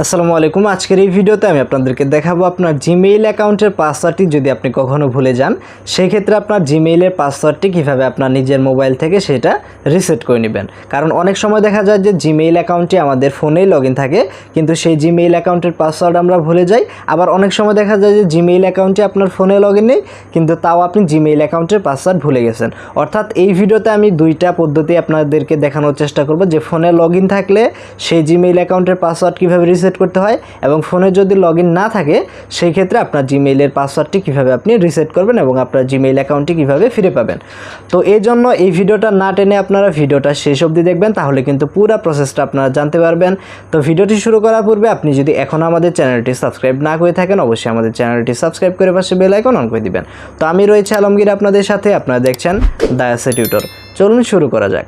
আসসালামু আলাইকুম। আজকের এই ভিডিওতে আমি আপনাদেরকে দেখাবো আপনার জিমেইল অ্যাকাউন্টের পাসওয়ার্ডটি যদি আপনি কখনো ভুলে যান সেই ক্ষেত্রে আপনার জিমেইলের পাসওয়ার্ডটি কীভাবে আপনার নিজের মোবাইল থেকে সেটা রিসেট করে নেবেন। কারণ অনেক সময় দেখা যায় যে জিমেইল অ্যাকাউন্টটি আমাদের ফোনেই লগ থাকে, কিন্তু সেই জিমেইল অ্যাকাউন্টের পাসওয়ার্ড আমরা ভুলে যাই। আবার অনেক সময় দেখা যায় যে জিমেইল অ্যাকাউন্টটি আপনার ফোনে লগ নেই, কিন্তু তাও আপনি জিমেইল অ্যাকাউন্টের পাসওয়ার্ড ভুলে গেছেন। অর্থাৎ এই ভিডিওতে আমি দুইটা পদ্ধতি আপনাদেরকে দেখানোর চেষ্টা করব, যে ফোনে লগ থাকলে সেই জিমেইল অ্যাকাউন্টের পাসওয়ার্ড কীভাবে রিসেট করতে হয় এবং ফোনে যদি লগ না থাকে সেই ক্ষেত্রে আপনার জিমেইলের পাসওয়ার্ডটি কীভাবে আপনি রিসেট করবেন এবং আপনার জিমেইল অ্যাকাউন্টটি কীভাবে ফিরে পাবেন। তো এই জন্য এই ভিডিওটা না টেনে আপনারা ভিডিওটা শেষ অবধি দেখবেন, তাহলে কিন্তু পুরো প্রসেসটা আপনারা জানতে পারবেন। তো ভিডিওটি শুরু করার পূর্বে আপনি যদি এখনও আমাদের চ্যানেলটি সাবস্ক্রাইব না করে থাকেন, অবশ্যই আমাদের চ্যানেলটি সাবস্ক্রাইব করে পাশে বেল আইকন অন করে দিবেন। তো আমি রয়েছে আলমগীর আপনাদের সাথে, আপনারা দেখছেন দায়াসে টিউটর চলুন শুরু করা যাক।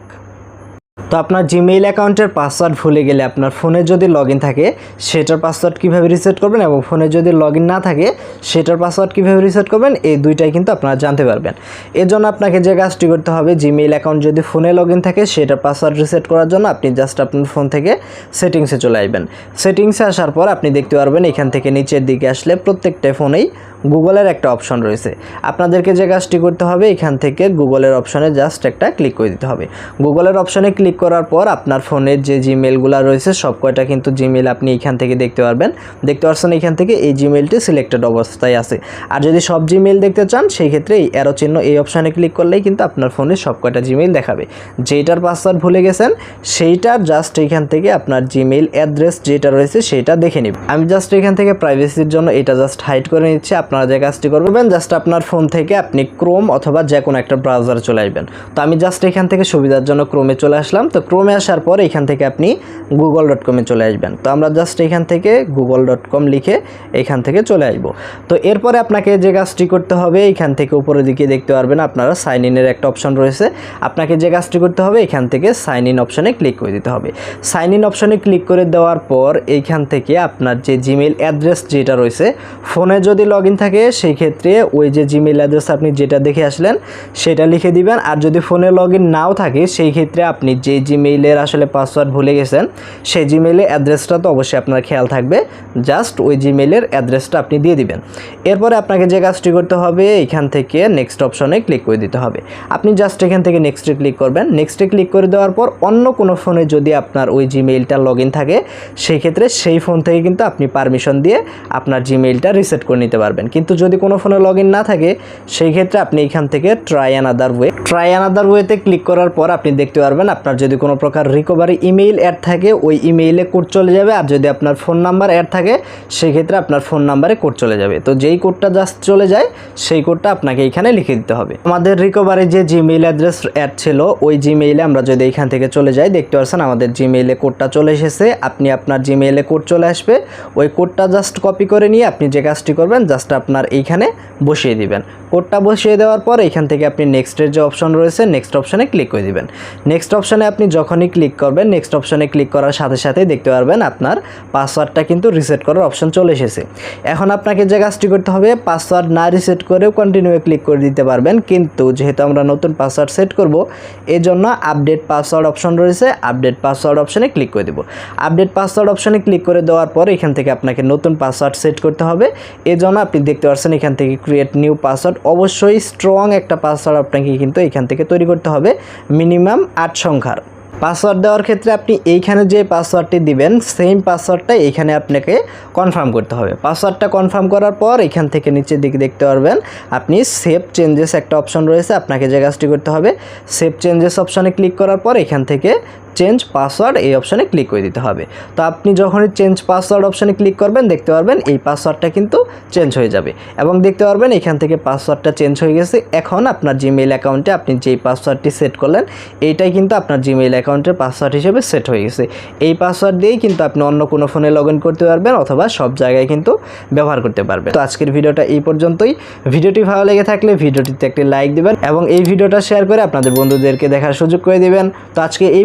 তো আপনার জিমেইল অ্যাকাউন্টের পাসওয়ার্ড ভুলে গেলে আপনার ফোনে যদি লগ থাকে, সেটার পাসওয়ার্ড কীভাবে রিসেট করবেন এবং ফোনে যদি লগ না থাকে, সেটার পাসওয়ার্ড কীভাবে রিসেট করবেন, এই দুইটাই কিন্তু আপনারা জানতে পারবেন। এর জন্য আপনাকে যে কাজটি করতে হবে জিমেইল অ্যাকাউন্ট যদি ফোনে লগ থাকে, সেটার পাসওয়ার্ড রিসেট করার জন্য আপনি জাস্ট আপনার ফোন থেকে সেটিংসে চলে আসবেন। সেটিংসে আসার পর আপনি দেখতে পারবেন, এখান থেকে নিচের দিকে আসলে প্রত্যেকটা ফোনেই গুগলের একটা অপশন রয়েছে। আপনাদেরকে যে কাজটি করতে হবে, এখান থেকে গুগলের অপশনে জাস্ট একটা ক্লিক করে দিতে হবে। গুগলের অপশনে ক্লিক করার পর আপনার ফোনের যে জিমেলগুলো রয়েছে, সব কয়টা কিন্তু জিমেল আপনি এখান থেকে দেখতে পারবেন। দেখতে পাচ্ছেন এখান থেকে এই জিমেলটি সিলেক্টেড অবস্থায় আছে। আর যদি সব জিমেল দেখতে চান, সেই ক্ষেত্রে এই অ্যারো চিহ্ন এই অপশানে ক্লিক করলেই কিন্তু আপনার ফোনে সব কয়টা জিমেল দেখাবে। যেটার পাসওয়ার্ড ভুলে গেছেন সেইটার জাস্ট এখান থেকে আপনার জিমেল অ্যাড্রেস যেটা রয়েছে সেটা দেখে নিব। আমি জাস্ট এখান থেকে প্রাইভেসির জন্য এটা জাস্ট হাইড করে নিচ্ছি। আপনারা যে কাজটি করবেন জাস্ট আপনার ফোন থেকে আপনি ক্রোম অথবা যে কোনো একটা ব্রাউজার চলে আসবেন। তো আমি জাস্ট এখান থেকে সুবিধার জন্য ক্রোমে চলে আসলাম। তো ক্রোমে আসার পর এখান থেকে আপনি গুগল ডট কমে চলে আসবেন। তো আমরা জাস্ট এখান থেকে গুগল ডট কম লিখে এখান থেকে চলে আসব। তো এরপরে আপনাকে যে কাজটি করতে হবে, এখান থেকে উপরের দিকে দেখতে পারবেন আপনারা সাইন ইনের একটা অপশন রয়েছে। আপনাকে যে কাজটি করতে হবে, এখান থেকে সাইন ইন অপশনে ক্লিক করে দিতে হবে। সাইন ইন অপশনে ক্লিক করে দেওয়ার পর এইখান থেকে আপনার যে জিমেল অ্যাড্রেস যেটা রয়েছে ফোনে যদি লগ থাকে সেই ক্ষেত্রে ওই যে জিমেল অ্যাড্রেস আপনি যেটা দেখে আসলেন, সেটা লিখে দিবেন। আর যদি ফোনে লগ নাও থাকে সেই ক্ষেত্রে আপনি যে জিমেইলের আসলে পাসওয়ার্ড ভুলে গেছেন, সেই জিমেইলের অ্যাড্রেসটা তো অবশ্যই আপনার খেয়াল থাকবে। জাস্ট ওই জিমেইলের অ্যাড্রেসটা আপনি দিয়ে দিবেন। এরপরে আপনাকে যে কাজটি করতে হবে, এখান থেকে নেক্সট অপশনে ক্লিক করে দিতে হবে। আপনি জাস্ট এখান থেকে নেক্সটে ক্লিক করবেন। নেক্সটে ক্লিক করে দেওয়ার পর অন্য কোনো ফোনে যদি আপনার ওই জিমেইলটা লগ থাকে সেই ক্ষেত্রে সেই ফোন থেকে কিন্তু আপনি পারমিশন দিয়ে আপনার জিমেইলটা রিসেট করে নিতে পারবেন। কিন্তু যদি কোনো ফোনে লগ না থাকে, সেই ক্ষেত্রে আপনি এখান থেকে try another way try another ওয়েতে ক্লিক করার পর আপনি দেখতে পারবেন আপনার যদি কোনো প্রকার রিকভারি ইমেইল অ্যাড থাকে, ওই ইমেইলে কোড চলে যাবে। আর যদি আপনার ফোন নাম্বার অ্যাড থাকে, সেই ক্ষেত্রে আপনার ফোন নাম্বারে কোড চলে যাবে। তো যেই কোডটা জাস্ট চলে যায়, সেই কোডটা আপনাকে এখানে লিখে দিতে হবে। আমাদের রিকভারি যে জিমেইল অ্যাড্রেস অ্যাড ছিল, ওই জিমেইলে আমরা যদি এখান থেকে চলে যাই, দেখতে পাচ্ছেন আমাদের জিমেইলে কোডটা চলে এসেছে। আপনি আপনার জিমেইলে কোড চলে আসবে। ওই কোডটা জাস্ট কপি করে নিয়ে আপনি যে কাজটি করবেন জাস্ট আপনার এইখানে বসিয়ে দিবেন। কোডটা বসিয়ে দেওয়ার পর এখান থেকে আপনি নেক্সটের যে অপশন রয়েছে নেক্সট অপশনে ক্লিক করে দিবেন। নেক্সট অপশনে আপনি যখনই ক্লিক করবেন নেক্সট অপশনে ক্লিক করার সাথে সাথে দেখতে পারবেন আপনার পাসওয়ার্ডটা কিন্তু রিসেট করার অপশন চলে এসেছে। এখন আপনাকে যে কাজটি করতে হবে পাসওয়ার্ড না রিসেট করেও কন্টিনিউ ক্লিক করে দিতে পারবেন। কিন্তু যেহেতু আমরা নতুন পাসওয়ার্ড সেট করব এই জন্য আপডেট পাসওয়ার্ড অপশন রয়েছে আপডেট পাসওয়ার্ড অপশনে ক্লিক করে দেবো। আপডেট পাসওয়ার্ড অপশনে ক্লিক করে দেওয়ার পর এখান থেকে আপনাকে নতুন পাসওয়ার্ড সেট করতে হবে। এই জন্য আপনি দেখতে পাচ্ছেন এখান থেকে ক্রিয়েট নিউ পাসওয়ার্ড অবশ্যই স্ট্রং একটা পাসওয়ার্ড আপনাকে কিন্তু এখান থেকে তৈরি করতে হবে মিনিমাম আট সংখ্যার। পাসওয়ার্ড দেওয়ার ক্ষেত্রে আপনি এইখানে যে পাসওয়ার্ডটি দিবেন সেম পাসওয়ার্ডটা এইখানে আপনাকে কনফার্ম করতে হবে। পাসওয়ার্ডটা কনফার্ম করার পর এখান থেকে নিচের দিকে দেখতে পারবেন, আপনি সেভ চেঞ্জেস একটা অপশন রয়েছে, আপনাকে যে কাজটি করতে হবে সেভ চেঞ্জেস অপশনে ক্লিক করার পর এখান থেকে চেঞ্জ পাসওয়ার্ড এই অপশানে ক্লিক করে দিতে হবে। তো আপনি যখনই চেঞ্জ পাসওয়ার্ড অপশানে ক্লিক করবেন, দেখতে পারবেন এই পাসওয়ার্ডটা কিন্তু চেঞ্জ হয়ে যাবে। এবং দেখতে পারবেন এখান থেকে পাসওয়ার্ডটা চেঞ্জ হয়ে গেছে। এখন আপনার জিমেইল অ্যাকাউন্টে আপনি যেই পাসওয়ার্ডটি সেট করলেন, এইটাই কিন্তু আপনার জিমেইল অ্যাকাউন্টের পাসওয়ার্ড হিসেবে সেট হয়ে গেছে। এই পাসওয়ার্ড দিয়েই কিন্তু আপনি অন্য কোনো ফোনে লগ করতে পারবেন অথবা সব জায়গায় কিন্তু ব্যবহার করতে পারবেন। তো আজকের ভিডিওটা এই পর্যন্তই। ভিডিওটি ভালো লেগে থাকলে ভিডিওটিতে একটি লাইক দেবেন এবং এই ভিডিওটা শেয়ার করে আপনাদের বন্ধুদেরকে দেখার সুযোগ করে দিবেন। তো আজকে এই